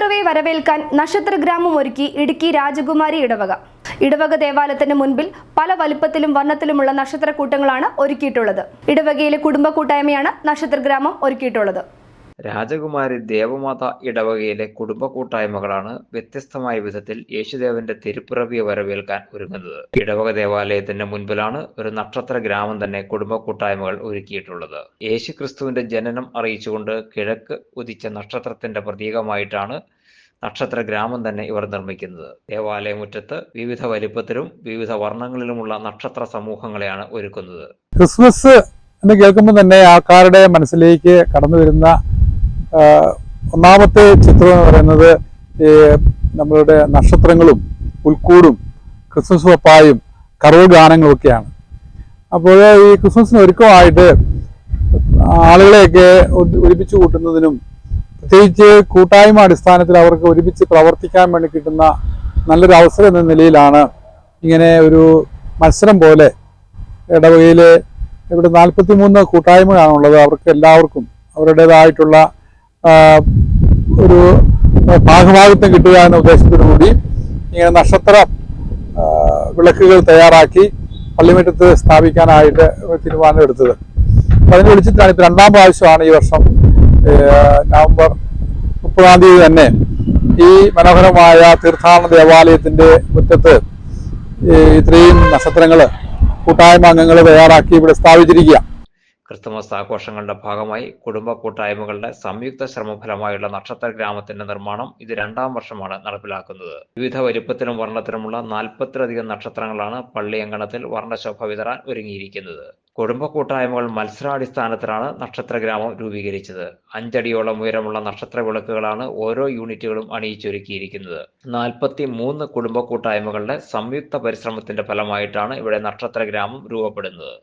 തിരുപ്പിറവെ വരവേൽക്കാൻ നക്ഷത്രഗ്രാമം ഒരുക്കി ഇടുക്കി രാജകുമാരി ഇടവക. ഇടവക ദേവാലയത്തിന് മുൻപിൽ പല വലുപ്പത്തിലും വർണത്തിലുമുള്ള നക്ഷത്രക്കൂട്ടങ്ങളാണ് ഒരുക്കിയിട്ടുള്ളത്. ഇടവകയിലെ കുടുംബ കൂട്ടായ്മയാണ് നക്ഷത്രഗ്രാമം ഒരുക്കിയിട്ടുള്ളത്. രാജകുമാരി ദേവമാത ഇടവകയിലെ കുടുംബ കൂട്ടായ്മകളാണ് വ്യത്യസ്തമായ വിധത്തിൽ യേശുദേവന്റെ തിരുപ്പിറവിയെ വരവേൽക്കാൻ ഒരുങ്ങുന്നത്. ഇടവക ദേവാലയത്തിന്റെ മുൻപിലാണ് ഒരു നക്ഷത്ര ഗ്രാമം തന്നെ കുടുംബ കൂട്ടായ്മകൾ ഒരുക്കിയിട്ടുള്ളത്. യേശു ക്രിസ്തുവിന്റെ ജനനം അറിയിച്ചുകൊണ്ട് കിഴക്ക് ഉദിച്ച നക്ഷത്രത്തിന്റെ പ്രതീകമായിട്ടാണ് നക്ഷത്ര ഗ്രാമം തന്നെ ഇവർ നിർമ്മിക്കുന്നത്. ദേവാലയമുറ്റത്ത് വിവിധ വലിപ്പത്തിലും വിവിധ വർണങ്ങളിലുമുള്ള നക്ഷത്ര സമൂഹങ്ങളെയാണ് ഒരുക്കുന്നത്. ക്രിസ്മസ് എന്ന് കേൾക്കുമ്പോൾ തന്നെ ആൾക്കാരുടെ മനസ്സിലേക്ക് കടന്നു വരുന്ന ഒന്നാമത്തെ ചിത്രം എന്ന് പറയുന്നത് നമ്മളുടെ നക്ഷത്രങ്ങളും പുൽക്കൂടും ക്രിസ്മസ് പപ്പായും കറവ് ഗാനങ്ങളും ഒക്കെയാണ്. അപ്പോൾ ഈ ക്രിസ്മസിന് ഒരുക്കമായിട്ട് ആളുകളെയൊക്കെ ഒരുമിച്ച് കൂട്ടുന്നതിനും പ്രത്യേകിച്ച് കൂട്ടായ്മ അടിസ്ഥാനത്തിൽ അവർക്ക് ഒരുമിച്ച് പ്രവർത്തിക്കാൻ വേണ്ടി കിട്ടുന്ന നല്ലൊരു അവസരം എന്ന നിലയിലാണ് ഇങ്ങനെ ഒരു മത്സരം പോലെ ഇടവകയിൽ ഇവിടെ നാൽപ്പത്തി മൂന്ന് കൂട്ടായ്മകളാണുള്ളത്. അവർക്ക് എല്ലാവർക്കും അവരുടേതായിട്ടുള്ള ഒരു ഭാഗഭാഗിത്വം കിട്ടുക എന്ന ഉദ്ദേശത്തോടു കൂടി ഇങ്ങനെ നക്ഷത്ര വിളക്കുകൾ തയ്യാറാക്കി പള്ളിമുറ്റത്ത് സ്ഥാപിക്കാനായിട്ട് തീരുമാനമെടുത്തത് അപ്പം അതിന് വിളിച്ചിട്ടാണ് ഇപ്പം രണ്ടാം പ്രാവശ്യമാണ് ഈ വർഷം നവംബർ മുപ്പതാം തീയതി തന്നെ ഈ മനോഹരമായ തീർത്ഥാടന ദേവാലയത്തിന്റെ മുറ്റത്ത് ഇത്രയും നക്ഷത്രങ്ങൾ കൂട്ടായ്മ അംഗങ്ങൾ തയ്യാറാക്കി ഇവിടെ സ്ഥാപിച്ചിരിക്കുക. ക്രിസ്തുമസ് ആഘോഷങ്ങളുടെ ഭാഗമായി കുടുംബ കൂട്ടായ്മകളുടെ സംയുക്ത ശ്രമഫലമായുള്ള നക്ഷത്ര ഗ്രാമത്തിന്റെ നിർമ്മാണം ഇത് രണ്ടാം വർഷമാണ് നടപ്പിലാക്കുന്നത്. വിവിധ വലുപ്പത്തിലും വർണത്തിലുമുള്ള നാൽപ്പത്തിലധികം നക്ഷത്രങ്ങളാണ് പള്ളി അങ്കണത്തിൽ വർണശോഭ വിതറാൻ ഒരുങ്ങിയിരിക്കുന്നത്. കുടുംബ കൂട്ടായ്മകൾ മത്സരാടിസ്ഥാനത്തിലാണ് നക്ഷത്ര ഗ്രാമം രൂപീകരിച്ചത്. അഞ്ചടിയോളം ഉയരമുള്ള നക്ഷത്ര വിളക്കുകളാണ് ഓരോ യൂണിറ്റുകളും അണിയിച്ചൊരുക്കിയിരിക്കുന്നത്. നാൽപ്പത്തി മൂന്ന് കുടുംബ കൂട്ടായ്മകളുടെ സംയുക്ത പരിശ്രമത്തിന്റെ ഫലമായിട്ടാണ് ഇവിടെ നക്ഷത്ര ഗ്രാമം രൂപപ്പെടുന്നത്.